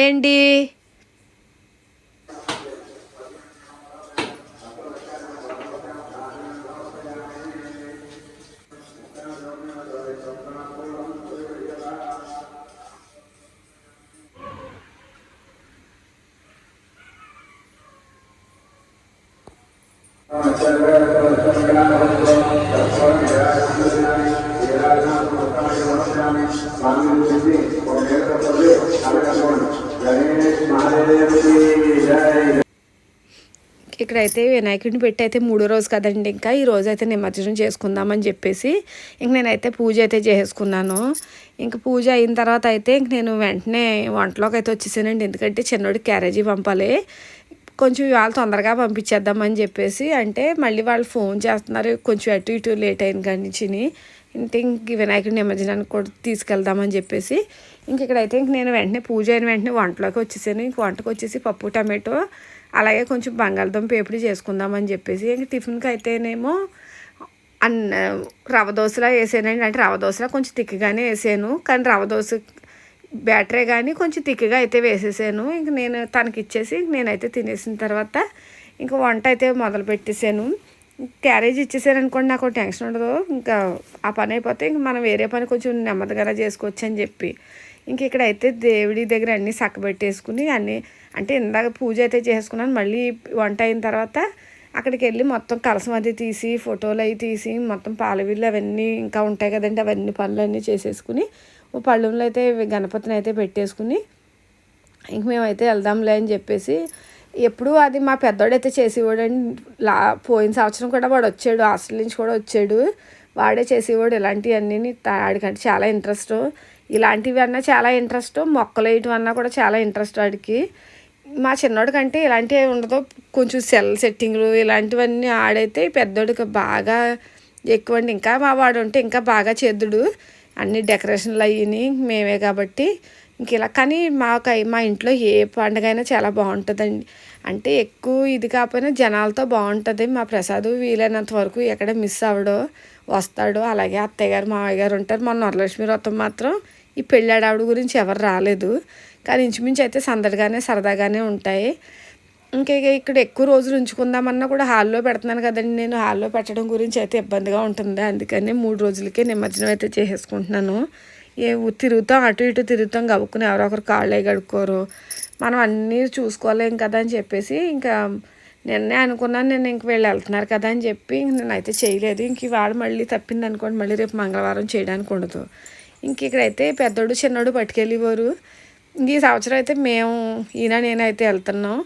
Hi అండి ఇక్కడైతే వినాయకుడిని పెట్టి అయితే మూడో రోజు కదండి. ఇంకా ఈ రోజు అయితే నిమజ్జనం చేసుకుందామని చెప్పేసి ఇంక నేనైతే పూజ అయితే చేసుకున్నాను. ఇంక పూజ అయిన తర్వాత అయితే ఇంక నేను వెంటనే వంటలోకి అయితే వచ్చేసానండి. ఎందుకంటే చిన్నోడికి క్యారేజీ పంపాలి. కొంచెం ఇవాళ తొందరగా పంపించేద్దామని చెప్పేసి అంటే మళ్ళీ వాళ్ళు ఫోన్ చేస్తున్నారు. కొంచెం అటు ఇటు లేట్ అయిన కాడి నుంచి ఇంక ఇంక వినాయకుడి నిమజ్జనానికి కూడా తీసుకెళ్దామని చెప్పేసి ఇంక ఇక్కడైతే ఇంక నేను వెంటనే పూజ అయిన వెంటనే వంటలోకి వచ్చేసాను. ఇంక వంటకు వచ్చేసి పప్పు టమాటో అలాగే కొంచెం బంగాళదుంప ఎప్పుడు చేసుకుందామని చెప్పేసి ఇంక టిఫిన్కి అయితేనేమో అన్న రవ దోశలా వేసానండి అంటే రవ దోశలా కొంచెం తిక్కగానే వేసాను. కానీ రవ దోశ బ్యాటరీ కానీ కొంచెం తిక్కగా అయితే వేసేసాను. ఇంక నేను తనకి ఇచ్చేసి నేనైతే తినేసిన తర్వాత ఇంక వంట అయితే మొదలు పెట్టేశాను క్యారేజ్ ఇచ్చేసారనుకోండి నాకు టెన్షన్ ఉండదు. ఇంకా ఆ పని అయిపోతే ఇంక మనం వేరే పని కొంచెం నెమ్మదిగా చేసుకోవచ్చు అని చెప్పి. ఇంక ఇక్కడైతే దేవుడి దగ్గర అన్నీ సక్కబెట్టేసుకుని అన్నీ అంటే ఇందాక పూజ అయితే చేసుకున్నాను మళ్ళీ వంట అయిన తర్వాత అక్కడికి వెళ్ళి మొత్తం కలసం అది తీసి ఫోటోలు అవి తీసి మొత్తం పాలవిల్లు అవన్నీ ఇంకా ఉంటాయి కదండి అవన్నీ పనులు అన్నీ చేసేసుకుని ఓ పళ్ళంలో అయితే గణపతిని అయితే పెట్టేసుకుని ఇంక మేమైతే వెళ్దాంలే అని చెప్పేసి ఎప్పుడు అది మా పెద్దోడైతే చేసేవాడండి. లా పోయిన సంవత్సరం కూడా వాడు వచ్చాడు హాస్టల్ నుంచి కూడా వచ్చాడు. వాడే చేసేవాడు ఇలాంటివన్నీ ఆడికంటే చాలా ఇంట్రెస్ట్. ఇలాంటివి అన్నా చాలా ఇంట్రెస్ట్. మొక్కలు వేయటం అన్నా కూడా చాలా ఇంట్రెస్ట్ వాడికి మా చిన్నోడి కంటే ఇలాంటివి ఉండదు. కొంచెం సెల్ సెట్టింగ్లు ఇలాంటివన్నీ ఆడైతే పెద్దోడికి బాగా ఎక్కువ అండి ఇంకా మా వాడు ఉంటే ఇంకా బాగా చేద్దుడు. అన్ని డెకరేషన్లు అయ్యి మేమే కాబట్టి. ఇంక ఇలా. కానీ మాకు మా ఇంట్లో ఏ పండుగ అయినా చాలా బాగుంటుందండి. అంటే ఎక్కువ ఇది కాకపోయినా జనాలతో బాగుంటుంది. మా ప్రసాద్ వీలైనంత వరకు ఎక్కడ మిస్ అవ్వడో వస్తాడు అలాగే అత్తయ్య గారు మావయ్య గారు ఉంటారు. మొన్న వరలక్ష్మి వ్రతం మాత్రం ఈ పెళ్ళాడు ఆవిడ గురించి ఎవరు రాలేదు. కానీ ఇంచుమించు అయితే సందడిగానే సరదాగానే ఉంటాయి. ఇంకా ఇక్కడ ఎక్కువ రోజులు ఉంచుకుందామన్నా కూడా హాల్లో పెడుతున్నాను కదండి నేను. హాల్లో పెట్టడం గురించి అయితే ఇబ్బందిగా ఉంటుంది. అందుకని మూడు రోజులకే నిమజ్జనం అయితే చేసేసుకుంటున్నాను. ఏ తిరుగుతాం అటు ఇటు తిరుగుతాం గబుక్కుని ఎవరో ఒకరు కాళ్ళే గడుక్కోరు. మనం అన్నీ చూసుకోలేం కదా అని చెప్పేసి ఇంకా నిన్నే అనుకున్నాను నేను ఇంక వీళ్ళు వెళ్తున్నారు కదా అని చెప్పి నేనైతే చేయలేదు. ఇంక ఇవాళ మళ్ళీ తప్పింది అనుకోండి మళ్ళీ రేపు మంగళవారం చేయడానికి ఉండదు. ఇంక ఇక్కడైతే పెద్దోడు చిన్నోడు పట్టుకెళ్ళేవారు ఇంక ఈ సంవత్సరం అయితే మేము ఈయన నేనైతే వెళ్తున్నాం.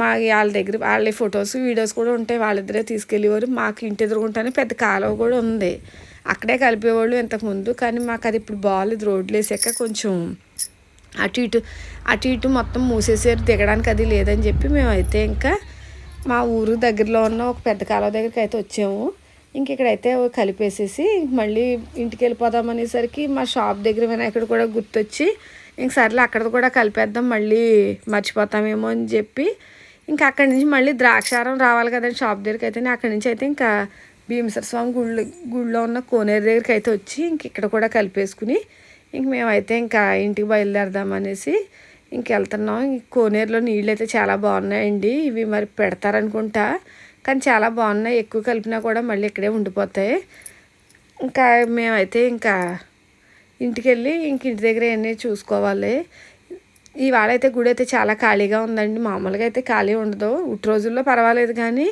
మా వాళ్ళ దగ్గర వాళ్ళ ఫొటోస్ వీడియోస్ కూడా ఉంటాయి. వాళ్ళిద్దరే తీసుకెళ్ళేవారు మాకు ఇంటి ఎదురుగుంటానే పెద్ద కాలువ కూడా ఉంది. అక్కడే కలిపేవాళ్ళు ఇంతకుముందు కానీ మాకు అది ఇప్పుడు బాగాలేదు రోడ్లు వేసాక కొంచెం అటు ఇటు అటు ఇటు మొత్తం మూసేసారు. దిగడానికి అది లేదని చెప్పి మేమైతే ఇంకా మా ఊరు దగ్గరలో ఉన్న ఒక పెద్ద కాలువ దగ్గరికి అయితే వచ్చాము. ఇంక ఇక్కడైతే కలిపేసేసి మళ్ళీ ఇంటికి వెళ్ళిపోదాం అనేసరికి మా షాప్ దగ్గర వినాయకుడు కూడా గుర్తొచ్చి ఇంక సర్లే అక్కడ కూడా కలిపేద్దాం మళ్ళీ మర్చిపోతామేమో అని చెప్పి ఇంకా అక్కడి నుంచి మళ్ళీ ద్రాక్షారం రావాలి కదండి షాప్ దగ్గరికి అయితే అక్కడి నుంచి అయితే ఇంకా భీమసర స్వామి గుళ్ళు గుళ్ళో ఉన్న కోనేరు దగ్గరికి అయితే వచ్చి ఇంక ఇక్కడ కూడా కలిపేసుకుని ఇంక మేమైతే ఇంకా ఇంటికి బయలుదేరదాం అనేసి ఇంకెళ్తున్నాం కోనేరులో నీళ్ళు అయితే చాలా బాగున్నాయండి. ఇవి మరి పెడతారనుకుంటా. కానీ చాలా బాగున్నాయి. ఎక్కువ కలిపినా కూడా మళ్ళీ ఇక్కడే ఉండిపోతాయి. ఇంకా మేమైతే ఇంకా ఇంటికి వెళ్ళి ఇంక ఇంటి దగ్గర అన్నీ చూసుకోవాలి. ఇవాళ అయితే గుడి అయితే చాలా ఖాళీగా ఉందండి. మామూలుగా అయితే ఖాళీ ఉండదు. ఉట్టి రోజుల్లో పర్వాలేదు కానీ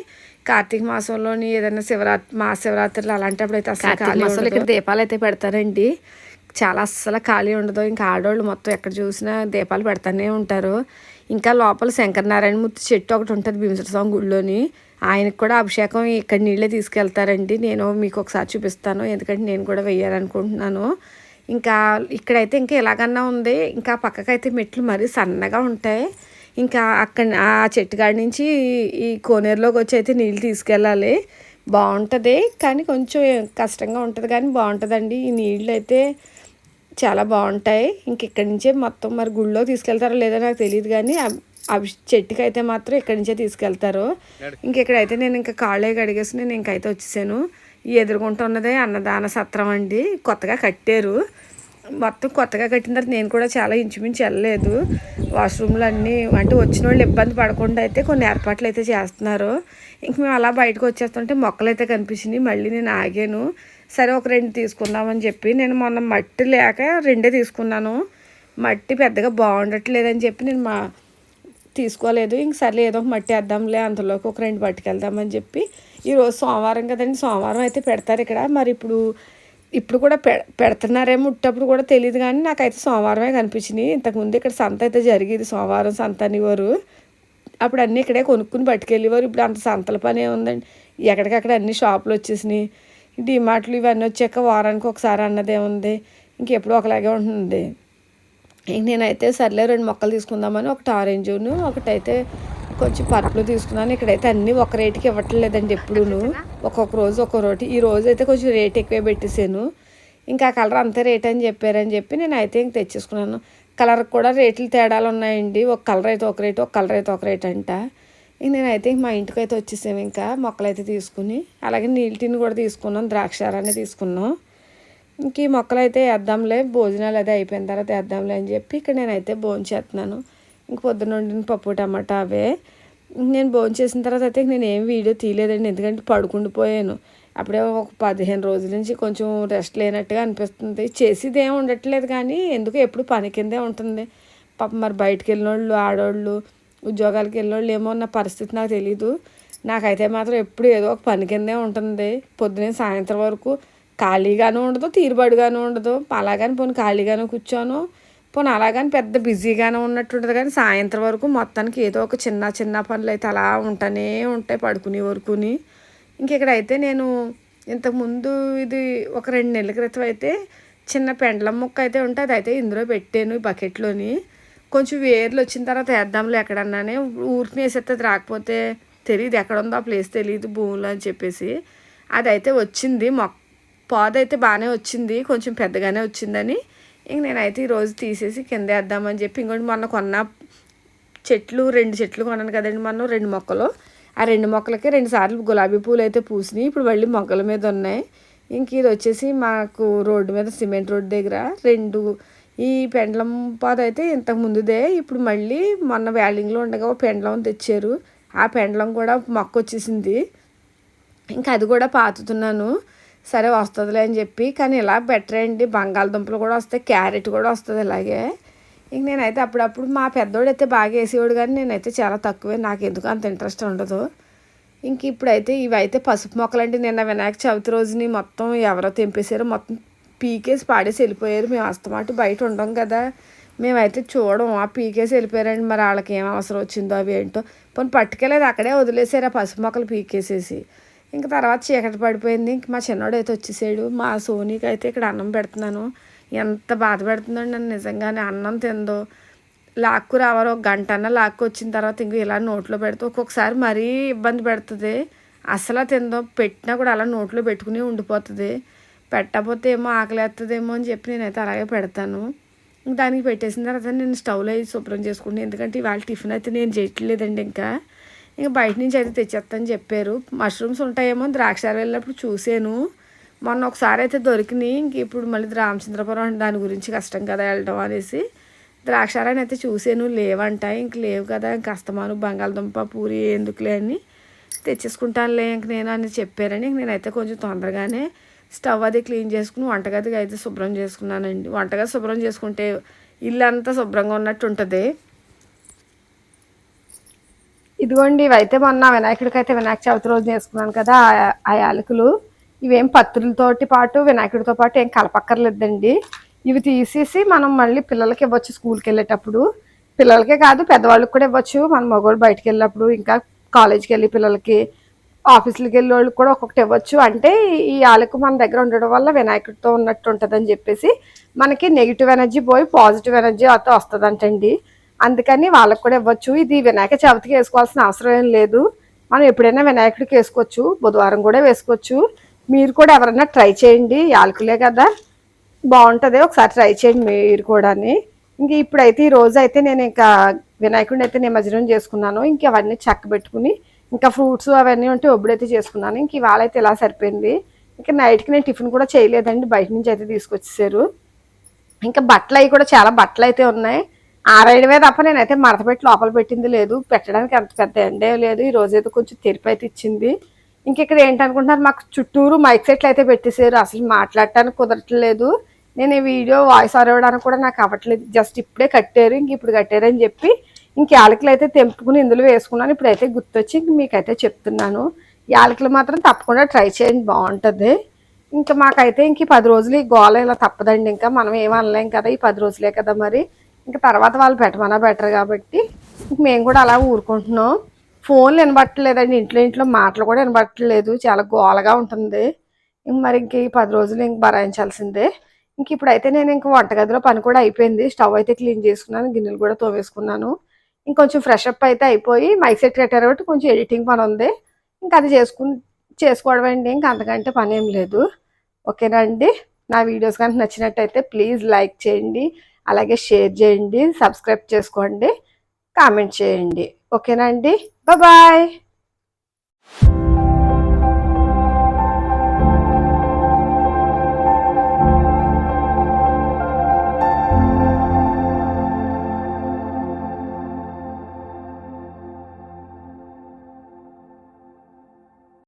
కార్తీక మాసంలోని ఏదైనా శివరాత్రి మా శివరాత్రులు అలాంటప్పుడు అయితే అసలు ఖాళీ ఉండదు. ఇక్కడ దీపాలు అయితే పెడతారండి. చాలా అస్సలు ఖాళీ ఉండదు. ఇంకా ఆడవాళ్ళు మొత్తం ఎక్కడ చూసినా దీపాలు పెడతానే ఉంటారు. ఇంకా లోపల శంకరనారాయణ మూర్తి చెట్టు ఒకటి ఉంటుంది భీమసర స్వామి గుడిలోని ఆయనకు కూడా అభిషేకం ఇక్కడ నీళ్ళే తీసుకెళ్తారండి. నేను మీకు ఒకసారి చూపిస్తాను. ఎందుకంటే నేను కూడా వెయ్యాలనుకుంటున్నాను. ఇంకా ఇక్కడైతే ఇంకా ఎలాగన్నా ఉంది. ఇంకా పక్కకైతే మెట్లు మరీ సన్నగా ఉంటాయి. ఇంకా అక్కడ ఆ చెట్టుగాడి నుంచి ఈ కోనేరులోకి వచ్చి అయితే నీళ్ళు తీసుకెళ్ళాలి. బాగుంటుంది కానీ కొంచెం కష్టంగా ఉంటుంది కానీ బాగుంటుందండి. ఈ నీళ్ళు అయితే చాలా బాగుంటాయి. ఇంక ఇక్కడి నుంచే మొత్తం మరి గుళ్ళో తీసుకెళ్తారో లేదో నాకు తెలియదు కానీ అవి చెట్టుకి అయితే మాత్రం ఇక్కడి నుంచే తీసుకెళ్తారు. ఇంక ఇక్కడైతే నేను ఇంకా కాళ్ళే కడిగేసి నేను ఇంకైతే వచ్చేసాను. ఉన్నదే అన్నదాన సత్రం అండి. కొత్తగా కట్టారు. మొత్తం కొత్తగా కట్టిన తర్వాత నేను కూడా చాలా ఇంచుమించు వెళ్ళలేదు. వాష్రూమ్లు అన్నీ అంటే వచ్చిన వాళ్ళు ఇబ్బంది పడకుండా అయితే కొన్ని ఏర్పాట్లు అయితే చేస్తున్నారు. ఇంక మేము అలా బయటకు వచ్చేస్తుంటే మొక్కలు అయితే కనిపించినాయి. మళ్ళీ నేను ఆగాను. సరే ఒక రెండు తీసుకుందామని చెప్పి నేను మొన్న మట్టి లేక రెండే తీసుకున్నాను. మట్టి పెద్దగా బాగుండట్లేదని చెప్పి నేను మా తీసుకోలేదు. ఇంక సర్లే ఏదో ఒక మట్టి వేద్దాంలే అంతలోకి ఒక రెండు పట్టుకెళ్దామని చెప్పి ఈరోజు సోమవారం కదండి. సోమవారం అయితే పెడతారు ఇక్కడ. మరి ఇప్పుడు ఇప్పుడు కూడా పె పెడుతున్నారేమో ఉట్టప్పుడు కూడా తెలియదు కానీ నాకైతే సోమవారమే కనిపించినాయి ఇంతకుముందు ఇక్కడ సంత అయితే జరిగేది సోమవారం సంత అనేవారు. అప్పుడు అన్నీ ఇక్కడే కొనుక్కుని పట్టుకెళ్ళేవారు. ఇప్పుడు అంత సంతల పని ఏముందండి ఎక్కడికక్కడ అన్ని షాపులు వచ్చేసినాయి. డిమార్ట్లు ఇవన్నీ వచ్చాక వారానికి ఒకసారి అన్నదే ఉంది. ఇంకెప్పుడు ఒకలాగే ఉంటుంది ఇంక నేనైతే సర్లే రెండు మొక్కలు తీసుకుందామని ఒకటి ఆరెంజును ఒకటైతే కొంచెం పరుపులు తీసుకున్నాను. ఇక్కడైతే అన్నీ ఒక రేటుకి ఇవ్వట్లేదండి ఎప్పుడూను. ఒక్కొక్క రోజు ఒక్కో రోటి. ఈ రోజు అయితే కొంచెం రేట్ ఎక్కువే పెట్టేసాను ఇంకా కలర్ అంతే రేట్ అని చెప్పారని చెప్పి నేను అయితే ఇంక తెచ్చేసుకున్నాను. కలర్ కూడా రేట్లు తేడాలు ఉన్నాయండి. ఒక కలర్ అయితే ఒక రేటు ఒక కలర్ అయితే ఒక రేట్ అంట. ఇంక నేనైతే ఇంక మా ఇంటికి అయితే వచ్చేసాము ఇంకా మొక్కలు అయితే తీసుకుని. అలాగే నీళ్ళ కూడా తీసుకున్నాం ద్రాక్షారాన్ని తీసుకున్నాం. ఇంక ఈ మొక్కలు అయితే వేద్దాంలే భోజనాలు అదే అయిపోయిన తర్వాత వేద్దాంలే అని చెప్పి ఇక్కడ నేనైతే భోజనం చేస్తున్నాను. ఇంక పొద్దున వండిన పప్పు టమాటా అవే. నేను భోజనం చేసిన తర్వాత అయితే నేను ఏం వీడియో తీయలేదండి. ఎందుకంటే పడుకుండిపోయాను అప్పుడే ఒక పదిహేను రోజుల నుంచి కొంచెం రెస్ట్ లేనట్టుగా అనిపిస్తుంది. చేసేది ఏం ఉండట్లేదు కానీ ఎందుకు ఎప్పుడు పని కిందే ఉంటుంది. పాప మరి బయటకు వెళ్ళిన వాళ్ళు ఆడవాళ్ళు ఉద్యోగాలకు వెళ్ళిన వాళ్ళు ఏమో నా పరిస్థితి నాకు తెలీదు. నాకైతే మాత్రం ఎప్పుడు ఏదో ఒక పని కిందే ఉంటుంది. పొద్దునే సాయంత్రం వరకు ఖాళీగాను ఉండదు తీరుబడిగాను ఉండదు. అలాగని పోనీ ఖాళీగాను కూర్చోను. పోనీ అలాగని పెద్ద బిజీగానే ఉన్నట్టుంటుంది కానీ సాయంత్రం వరకు మొత్తానికి ఏదో ఒక చిన్న చిన్న పనులు అయితే అలా ఉంటానే ఉంటాయి పడుకునే వరకుని ఇంకెక్కడైతే నేను ఇంతకుముందు ఇది ఒక రెండు నెలల క్రితం అయితే చిన్న పెండలం ముక్క అయితే ఉంటే అది అయితే ఇందులో పెట్టాను ఈ బకెట్లోని. కొంచెం వేర్లు వచ్చిన తర్వాత వేద్దాంలే ఎక్కడన్నానే. ఊరికి వేసేస్తే రాకపోతే తెలియదు ఎక్కడ ఉందో ఆ ప్లేస్ తెలియదు భూమిలో అని చెప్పేసి. అది అయితే వచ్చింది మొక్క అయితే బాగానే వచ్చింది కొంచెం పెద్దగానే వచ్చిందని. ఇంక నేనైతే ఈరోజు తీసేసి కింద వేద్దామని చెప్పి ఇంకోటి మొన్న కొన్న చెట్లు రెండు చెట్లు కొన్నాను కదండి మొన్న రెండు మొక్కలు. ఆ రెండు మొక్కలకి రెండు సార్లు గులాబీ పూలు అయితే పూసినాయి. ఇప్పుడు మళ్ళీ మొక్కల మీద ఉన్నాయి. ఇంక ఇది వచ్చేసి మాకు రోడ్డు మీద సిమెంట్ రోడ్డు దగ్గర రెండు ఈ పెండలం పాత అయితే ఇంతకు ముందుదే. ఇప్పుడు మళ్ళీ మొన్న వ్యాలింగ్లో ఉండగా ఒక పెండలం తెచ్చారు. ఆ పెండలం కూడా మొక్క వచ్చేసింది. ఇంకా అది కూడా పాతుతున్నాను. సరే వస్తుందిలే అని చెప్పి కానీ ఇలా బెటర్ అండి బంగాళదుంపలు కూడా వస్తాయి క్యారెట్ కూడా వస్తుంది ఇలాగే. ఇంక నేనైతే అప్పుడప్పుడు మా పెద్దోడు అయితే బాగా వేసేవాడు కానీ నేనైతే చాలా తక్కువే. నాకు ఎందుకు అంత ఇంట్రెస్ట్ ఉండదు. ఇంక ఇప్పుడైతే ఇవైతే పసుపు మొక్కలంటే నిన్న వినాయక చవితి రోజుని మొత్తం ఎవరో తెంపేశారో. మొత్తం పీకేసి పాడేసి వెళ్ళిపోయారు. మేము అస్తమాట బయట ఉండం కదా. మేమైతే చూడం ఆ పీకేసి వెళ్ళిపోయారండి. మరి వాళ్ళకి ఏం అవసరం వచ్చిందో అవి ఏంటో. పోనీ పట్టుకెళ్ళేది అక్కడే వదిలేసారు? ఆ పసుపు మొక్కలు పీకేసేసి. ఇంకా తర్వాత చీకటి పడిపోయింది. ఇంక మా చిన్నోడు అయితే వచ్చేసాడు. మా సోనీకి అయితే ఇక్కడ అన్నం పెడుతున్నాను. ఎంత బాధ పెడుతుందో నన్ను నిజంగానే. అన్నం తిందో లాక్కు రావాలో ఒక గంట అన్న లాక్కు వచ్చిన తర్వాత ఇంక ఇలా నోట్లో పెడితే ఒక్కొక్కసారి మరీ ఇబ్బంది పెడుతుంది. అసలు తిందో పెట్టినా కూడా అలా నోట్లో పెట్టుకుని ఉండిపోతుంది. పెట్టకపోతే ఏమో ఆకలేస్తుందేమో అని చెప్పి నేనైతే అలాగే పెడతాను. దానికి పెట్టేసిన తర్వాత నేను స్టవ్లో అయి శుభ్రం చేసుకుంటాను ఎందుకంటే ఇవాళ టిఫిన్ అయితే నేను చేయట్లేదండి ఇంకా. ఇంకా బయట నుంచి అయితే తెచ్చేస్తాను చెప్పారు. మష్రూమ్స్ ఉంటాయేమో ద్రాక్షారం వెళ్ళినప్పుడు చూసాను మొన్న ఒకసారి అయితే దొరికినాయి. ఇంక ఇప్పుడు మళ్ళీ రామచంద్రపురం దాని గురించి కష్టం కదా వెళ్ళడం అనేసి ద్రాక్షారాన్ని అయితే చూసాను లేవంట. ఇంక లేవు కదా. ఇంక అస్తమాను బంగాళదుంప పూరి ఎందుకులే అని తెచ్చేసుకుంటానులే ఇంక నేను అని చెప్పారని. ఇంక నేనైతే కొంచెం తొందరగానే స్టవ్ అది క్లీన్ చేసుకుని వంటగదిగా అయితే శుభ్రం చేసుకున్నానండి. వంటగది శుభ్రం చేసుకుంటే ఇల్లు అంతా శుభ్రంగా ఉన్నట్టు ఉంటుంది ఇదిగోండి ఇవైతే మొన్న వినాయకుడికి అయితే వినాయక చవితి రోజు చేసుకున్నాను కదా ఆ- ఆ యాలకులు. ఇవేం పత్రులతోటి పాటు వినాయకుడితో పాటు ఏం కలపక్కర్లేదండి. ఇవి తీసేసి మనం మళ్ళీ పిల్లలకి ఇవ్వచ్చు స్కూల్కి వెళ్ళేటప్పుడు. పిల్లలకే కాదు పెద్దవాళ్ళకి కూడా ఇవ్వచ్చు. మన మగవాళ్ళు బయటకు వెళ్ళినప్పుడు ఇంకా కాలేజీకి వెళ్ళి పిల్లలకి ఆఫీసులకి వెళ్ళే వాళ్ళకి కూడా ఒక్కొక్కటి ఇవ్వచ్చు. అంటే ఈ ఆలకు మన దగ్గర ఉండడం వల్ల వినాయకుడితో ఉన్నట్టు ఉంటుందని చెప్పేసి మనకి నెగిటివ్ ఎనర్జీ పోయి పాజిటివ్ ఎనర్జీ అయితే వస్తుందంటండి. అందుకని వాళ్ళకి కూడా ఇవ్వచ్చు. ఇది వినాయక చవితికి వేసుకోవాల్సిన అవసరం ఏం లేదు. మనం ఎప్పుడైనా వినాయకుడికి వేసుకోవచ్చు. బుధవారం కూడా వేసుకోవచ్చు. మీరు కూడా ఎవరైనా ట్రై చేయండి. యాలకులే కదా. బాగుంటుంది. ఒకసారి ట్రై చేయండి మీరు కూడా ఇంక ఇప్పుడైతే ఈ రోజు అయితే నేను ఇంకా వినాయకుడిని అయితే నిమజ్జనం చేసుకున్నాను. ఇంక అవన్నీ చెక్క పెట్టుకుని ఇంకా ఫ్రూట్స్ అవన్నీ ఉంటే ఒబ్బుడైతే చేసుకున్నాను. ఇంక ఇవాళ అయితే ఇలా సరిపోయింది. ఇంకా నైట్కి నేను టిఫిన్ కూడా చేయలేదండి. బయట నుంచి అయితే తీసుకొచ్చేసారు ఇంకా బట్టలు అవి కూడా చాలా బట్టలు అయితే ఉన్నాయి. ఆరేయడమే తప్ప నేనైతే మడత పెట్టి లోపల పెట్టింది లేదు. పెట్టడానికి అంత పెద్ద ఎండే లేదు. ఈ రోజు అయితే కొంచెం తెరిపి అయితే ఇచ్చింది. ఇంక ఇక్కడ ఏంటనుకుంటున్నారు? మాకు చుట్టూరు మైక్ సెట్లు అయితే పెట్టేశారు. అసలు మాట్లాడటానికి కుదరట్లేదు. నేను ఈ వీడియో వాయిస్ అరవడానికి కూడా నాకు అవ్వట్లేదు. జస్ట్ ఇప్పుడే కట్టారు. ఇంక ఇప్పుడు కట్టారు అని చెప్పి ఇంక యాలకులు అయితే తెంపుకుని ఇందులో వేసుకున్నాను. ఇప్పుడైతే గుర్తొచ్చి ఇంక మీకైతే చెప్తున్నాను. యాలకులు మాత్రం తప్పకుండా ట్రై చేయండి. బాగుంటుంది. ఇంకా మాకైతే ఇంక పది రోజులు ఈ గోల ఇలా తప్పదండి. ఇంకా మనం ఏం అనలేం కదా. ఈ పది రోజులే కదా మరి. ఇంకా తర్వాత వాళ్ళు పెట్టమన్నా బెటర్ కాబట్టి మేము కూడా అలా ఊరుకుంటున్నాం. ఫోన్లు వినబట్టలేదండి. ఇంట్లో ఇంట్లో మాటలు కూడా వినబట్టలేదు. చాలా గోలగా ఉంటుంది. ఇంక మరి ఇంక ఈ పది రోజులు ఇంక భరాయించాల్సిందే. ఇంక ఇప్పుడైతే నేను ఇంక వంటగదిలో పని కూడా అయిపోయింది. స్టవ్ అయితే క్లీన్ చేసుకున్నాను. గిన్నెలు కూడా తోవేసుకున్నాను ఇంకొంచెం ఫ్రెష్ అప్ అయితే అయిపోయి మైక్ సెట్ కట్టారు కాబట్టి కొంచెం ఎడిటింగ్ పని ఉంది. ఇంకా అది చేసుకుని చేసుకోవడం అండి. ఇంకా అంతకంటే పని ఏం లేదు. ఓకేనా అండి? నా వీడియోస్ కనుక నచ్చినట్టయితే ప్లీజ్ లైక్ చేయండి. అలాగే షేర్ చేయండి సబ్స్క్రైబ్ చేసుకోండి కామెంట్ చేయండి. ఓకేనా అండి? బాయ్